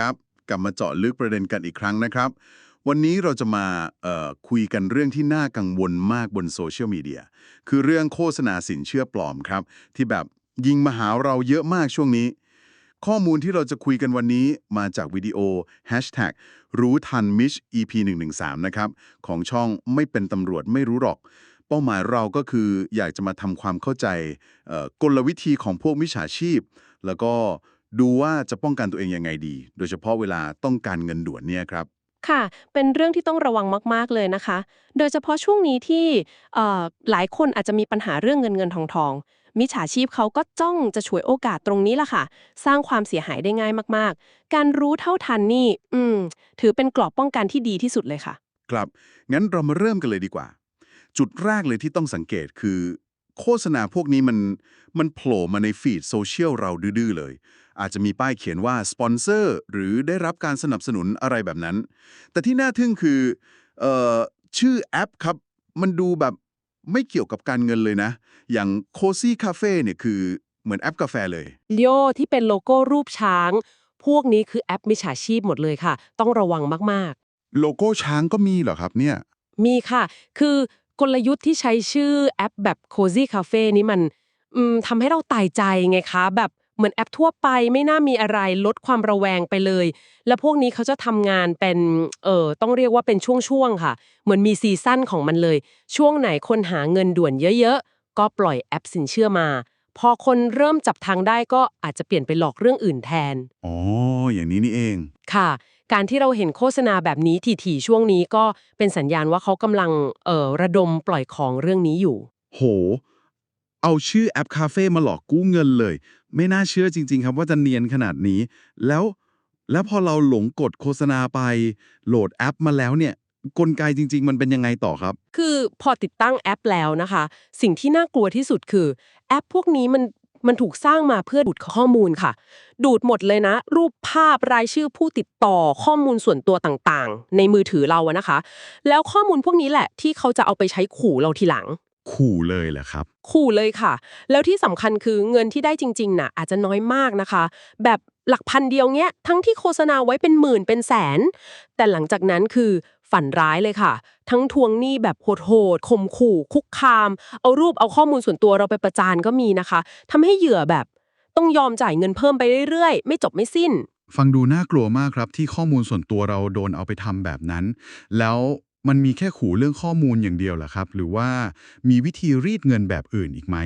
ครับกลับมาเจาะลึกประเด็นกันอีกครั้งนะครับ วันนี้เราจะมาคุยกันเรื่องที่น่ากังวลมากบนโซเชียลมีเดียคือเรื่องโฆษณาสินเชื่อปลอมครับ ที่แบบยิงมาหาเราเยอะมากช่วงนี้ ข้อมูลที่เราจะคุยกันวันนี้มาจากวิดีโอ Hashtag รู้ทันมิช EP 113นะครับ ของช่องไม่เป็นตำรวจไม่รู้หรอก เป้าหมายเราก็คืออยากจะมาทำความเข้าใจกลวิธีของพวกมิจฉาชีพ แล้วก็ ดูว่าจะป้องกันตัวเองยังไงดี โดยเฉพาะเวลาต้องการเงินด่วนเนี่ยครับ ค่ะ เป็นเรื่องที่ต้องระวังมากๆเลยนะคะ โดยเฉพาะช่วงนี้ที่เอ่อหลายคนอาจจะมีปัญหาเรื่องเงินเงินทองทองมิจฉาชีพเขาก็จ้องจะฉวยโอกาสตรงนี้ล่ะค่ะ สร้างความเสียหายได้ง่ายมากๆ การรู้เท่าทันนี่ อืม ถือเป็นกรอบป้องกันที่ดีที่สุดเลยค่ะ ครับ งั้นเรามาเริ่มกันเลยดีกว่า จุดแรกเลยที่ต้องสังเกตคือ โฆษณาพวกนี้มันมันโผล่มาในฟีดโซเชียลเราดื้อๆเลย อาจจะมีป้ายเขียนว่าสปอนเซอร์หรือได้รับการสนับสนุนอะไรแบบนั้น แต่ที่น่าทึ่งคือเอ่อชื่อแอปครับมันดูแบบไม่เกี่ยวกับการเงินเลยนะ อย่าง Cozy Cafe เนี่ยคือเหมือนแอปกาแฟเลยเลียวที่เป็นโลโก้รูปช้าง พวกนี้คือแอปมิจฉาชีพหมดเลยค่ะ ต้องระวังมากๆ โลโก้ช้างก็มีเหรอครับเนี่ย มีค่ะ คือกลยุทธ์ที่ใช้ชื่อแอปแบบ Cozy Cafe นี้มันอืมทำให้เราตายใจไงคะ แบบ เหมือนแอปทั่วไปไม่น่ามีอะไรลดความระแวงไปเลย แล้วพวกนี้เขาจะทำงานเป็นเออต้องเรียกว่าเป็นช่วงๆค่ะ เหมือนมีซีซั่นของมันเลย ช่วงไหนคนหาเงินด่วนเยอะๆ ก็ปล่อยแอปสินเชื่อมา พอคนเริ่มจับทางได้ก็อาจจะเปลี่ยนไปหลอกเรื่องอื่นแทนอ๋ออย่างนี้นี่เองค่ะ การที่เราเห็นโฆษณาแบบนี้ถี่ๆช่วงนี้ก็เป็นสัญญาณว่าเขากำลังเอ่อระดมปล่อยของเรื่องนี้อยู่ โห เอาชื่อแอปคาเฟ่มาหลอกกู้เงินเลย ไม่น่าเชื่อจริง ๆ ครับว่าจะเนียนขนาดนี้ แล้วแล้วพอเราหลงกดโฆษณาไป โหลดแอปมาแล้วเนี่ยกลไกจริง ๆ มันเป็นยังไงต่อครับ คือพอติดตั้งแอปแล้วนะคะ สิ่งที่น่ากลัวที่สุดคือ แอปพวกนี้มันมันถูกสร้างมาเพื่อดูดข้อมูลค่ะ ดูดหมดเลยนะ รูปภาพรายชื่อผู้ติดต่อข้อมูลส่วนตัวต่างๆ ในมือถือเราอะนะคะ แล้วข้อมูลพวกนี้แหละที่เขาจะเอาไปใช้ขู่เราทีหลัง ขู่เลยแหละครับ ขู่เลยค่ะ แล้วที่สำคัญคือเงินที่ได้จริงๆน่ะอาจจะน้อยมากนะคะ แบบหลักพันเดียวเนี้ยทั้งที่โฆษณาไว้เป็นหมื่นเป็นแสน แต่หลังจากนั้นคือฝันร้ายเลยค่ะ ทั้งทวงหนี้แบบโหดๆข่มขู่ คุกคาม เอารูปเอาข้อมูลส่วนตัวเราไปประจานก็มีนะคะทำให้เหยื่อแบบต้องยอมจ่ายเงินเพิ่มไปเรื่อยๆ ไม่จบไม่สิ้น ฟังดูน่ากลัวมากครับที่ข้อมูลส่วนตัวเราโดนเอาไปทำแบบนั้น แล้ว มันมีแค่ขู่เรื่องข้อมูลอย่างเดียวเหรอครับ หรือว่ามีวิธีรีดเงินแบบอื่นอีกไหม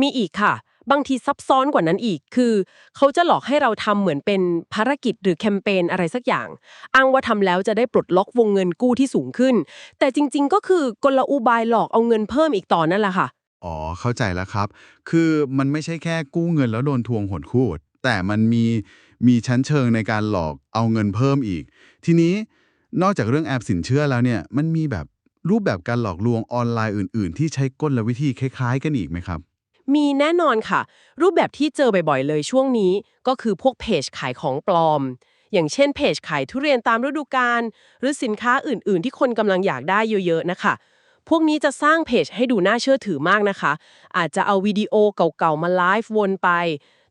มีอีกค่ะ บางทีซับซ้อนกว่านั้นอีก คือ เขาจะหลอกให้เราทำเหมือนเป็นภารกิจหรือแคมเปญอะไรสักอย่าง อ้างว่าทำแล้วจะได้ปลดล็อกวงเงินกู้ที่สูงขึ้น แต่จริง ๆ ก็คือกลอุบายหลอกเอาเงินเพิ่มอีกต่อนั่นแหละค่ะ อ๋อ เข้าใจแล้วครับ คือมันไม่ใช่แค่กู้เงินแล้วโดนทวงหดคูดแต่มันมีมีชั้นเชิงในการหลอกเอาเงินเพิ่มอีก ทีนี้ นอกจากเรื่องแอปสินเชื่อแล้วเนี่ย มันมีแบบรูปแบบการหลอกลวงออนไลน์อื่น ๆ ที่ใช้กลวิธีคล้ายๆ กันอีกไหมครับ มีแน่นอนค่ะ รูปแบบที่เจอบ่อยๆ เลยช่วงนี้ ก็คือพวกเพจขายของปลอม อย่างเช่นเพจขายทุเรียนตามฤดูกาลหรือสินค้าอื่น ๆ ที่คนกำลังอยากได้เยอะ ๆ นะคะพวกนี้จะสร้างเพจให้ดูน่าเชื่อถือมากนะคะ อาจจะเอาวิดีโอเก่าๆ มาไลฟ์วนไป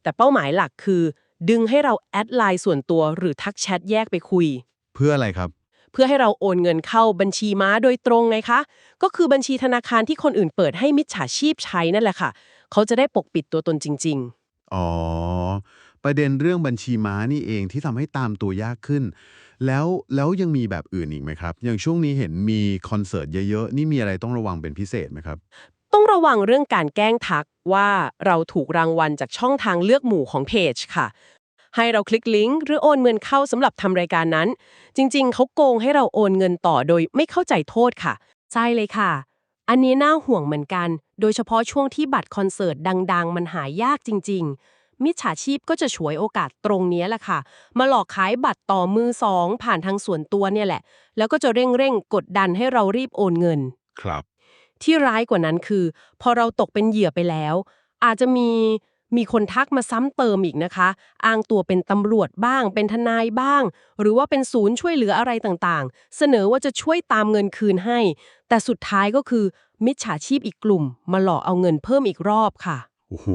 แต่เป้าหมายหลักคือ ดึงให้เราแอดไลน์ส่วนตัวหรือทักแชทแยกไปคุย เพื่ออะไรครับ เพื่อให้เราโอนเงินเข้าบัญชีม้าโดยตรงไงคะ ก็คือบัญชีธนาคารที่คนอื่นเปิดให้มิจฉาชีพใช้นั่นแหละค่ะ เขาจะได้ปกปิดตัวตนจริงอ๋อ ประเด็นเรื่องบัญชีม้านี่เองที่ทำให้ตามตัวยากขึ้น แล้วแล้วยังมีแบบอื่นอีกไหมครับ อย่างช่วงนี้เห็นมีคอนเสิร์ตเยอะๆ นี่มีอะไรต้องระวังเป็นพิเศษไหมครับๆต้องระวังเรื่องการแกล้งทักว่าเราถูกรางวัลจากช่องทางเลือกหมู่ของเพจค่ะ ให้เราคลิกลิงก์หรือโอนเงินเข้าสำหรับทำรายการนั้น จริง ๆ เขาโกงให้เราโอนเงินต่อโดยไม่เข้าใจโทษค่ะ ใช่เลยค่ะ อันนี้น่าห่วงเหมือนกัน โดยเฉพาะช่วงที่บัตรคอนเสิร์ตดัง ๆ มันหายากจริง ๆ มิจฉาชีพก็จะฉวยโอกาสตรงนี้แหละค่ะ มาหลอกขายบัตรต่อมือสองผ่านทางส่วนตัวเนี่ยแหละ แล้วก็จะเร่งๆกดดันให้เรารีบโอนเงิน ครับ ที่ร้ายกว่านั้นคือ พอเราตกเป็นเหยื่อไปแล้ว อาจจะมี มีคนทักมาซ้ำเติมอีกนะคะ อ้างตัวเป็นตำรวจบ้าง เป็นทนายบ้าง หรือว่าเป็นศูนย์ช่วยเหลืออะไรต่างๆ เสนอว่าจะช่วยตามเงินคืนให้ แต่สุดท้ายก็คือมิจฉาชีพอีกกลุ่ม มาหลอกเอาเงินเพิ่มอีกรอบค่ะ โอ้โห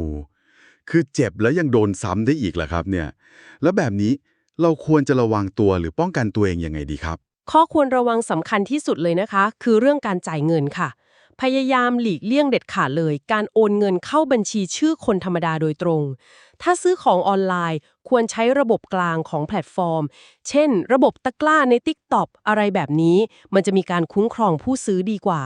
คือเจ็บแล้วยังโดนซ้ำได้อีกเหรอครับเนี่ย แล้วแบบนี้เราควรจะระวังตัวหรือป้องกันตัวเองยังไงดีครับ ข้อควรระวังสำคัญที่สุดเลยนะคะ คือเรื่องการจ่ายเงินค่ะ พยายามหลีกเลี่ยงเด็ดขาดเลย การโอนเงินเข้าบัญชีชื่อคนธรรมดาโดยตรง ถ้าซื้อของออนไลน์ควรใช้ระบบกลางของแพลตฟอร์ม เช่น ระบบตะกร้าใน TikTok อะไรแบบนี้ มันจะมีการคุ้มครองผู้ซื้อดีกว่า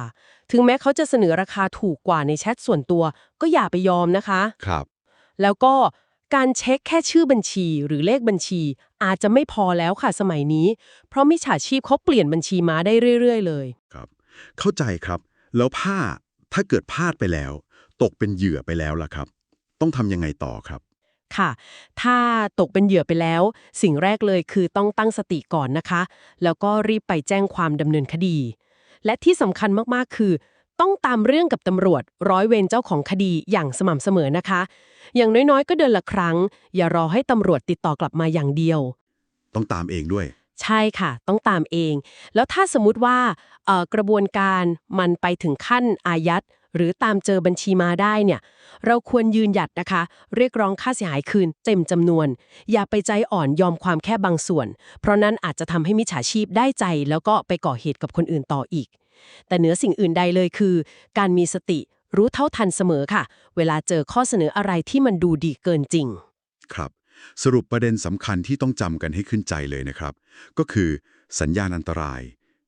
ถึงแม้เขาจะเสนอราคาถูกกว่าในแชทส่วนตัว ก็อย่าไปยอมนะคะ ครับ แล้วก็การเช็คแค่ชื่อบัญชีหรือเลขบัญชี อาจจะไม่พอแล้วค่ะสมัยนี้ เพราะมิจฉาชีพเขาเปลี่ยนบัญชีมาได้เรื่อย ๆ เลย ครับ เข้าใจครับ แล้วผ้าถ้าเกิดพลาดไปแล้ว ตกเป็นเหยื่อไปแล้วล่ะครับ ต้องทำยังไงต่อครับ ค่ะ ถ้าตกเป็นเหยื่อไปแล้ว สิ่งแรกเลยคือต้องตั้งสติก่อนนะคะ แล้วก็รีบไปแจ้งความดำเนินคดี และที่สำคัญมากๆคือ ต้องตามเรื่องกับตำรวจ ร้อยเวรเจ้าของคดีอย่างสม่ำเสมอนะคะ อย่างน้อยๆ ก็เดือนละครั้ง อย่ารอให้ตำรวจติดต่อกลับมาอย่างเดียว ต้องตามเองด้วย ใช่ค่ะ ต้องตามเอง แล้วถ้าสมมุติว่ากระบวนการมันไปถึงขั้นอายัด หรือตามเจอบัญชีมาได้เนี่ย เราควรยืนหยัดนะคะ เรียกร้องค่าเสียหายคืนเต็มจำนวน อย่าไปใจอ่อนยอมความแค่บางส่วน เพราะนั้นอาจจะทำให้มิจฉาชีพได้ใจ แล้วก็ไปก่อเหตุกับคนอื่นต่ออีก แต่เหนือสิ่งอื่นใดเลยคือ การมีสติรู้เท่าทันเสมอค่ะ เวลาเจอข้อเสนออะไรที่มันดูดีเกินจริง ครับ สรุปประเด็นสำคัญที่ต้องจำกันให้ขึ้นใจเลยนะครับ ก็คือสัญญาณอันตราย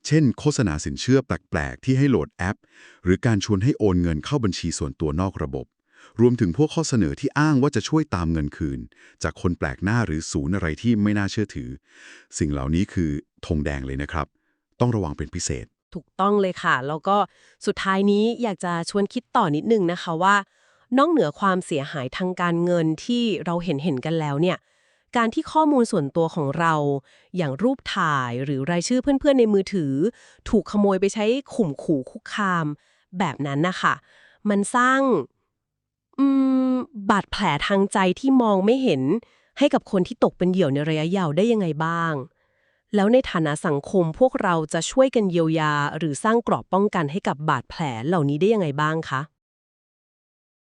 เช่น โฆษณาสินเชื่อแปลกๆ ที่ให้โหลดแอป หรือการชวนให้โอนเงินเข้าบัญชีส่วนตัวนอกระบบ รวมถึงพวกข้อเสนอที่อ้างว่าจะช่วยตามเงินคืน จากคนแปลกหน้าหรือศูนย์อะไรที่ไม่น่าเชื่อถือ สิ่งเหล่านี้คือธงแดงเลยนะครับ ต้องระวังเป็นพิเศษ ถูกต้องเลยค่ะ แล้วก็สุดท้ายนี้อยากจะชวนคิดต่อนิดนึงนะคะว่า นอกเหนือความเสียหายทางการเงินที่เราเห็นเห็นกันแล้วเนี่ย การที่ข้อมูลส่วนตัวของเรา อย่างรูปถ่ายหรือรายชื่อเพื่อนๆในมือถือ ถูกขโมยไปใช้ข่มขู่คุกคาม แบบนั้นนะคะมันสร้างอืมบาดแผลทางใจที่มองไม่เห็น ให้กับคนที่ตกเป็นเหยื่อในระยะยาวได้ยังไงบ้าง แล้วในฐานะสังคมพวกเราจะช่วยกันเยียวยา หรือสร้างกรอบป้องกันให้กับบาดแผลเหล่านี้ได้ยังไงบ้างคะ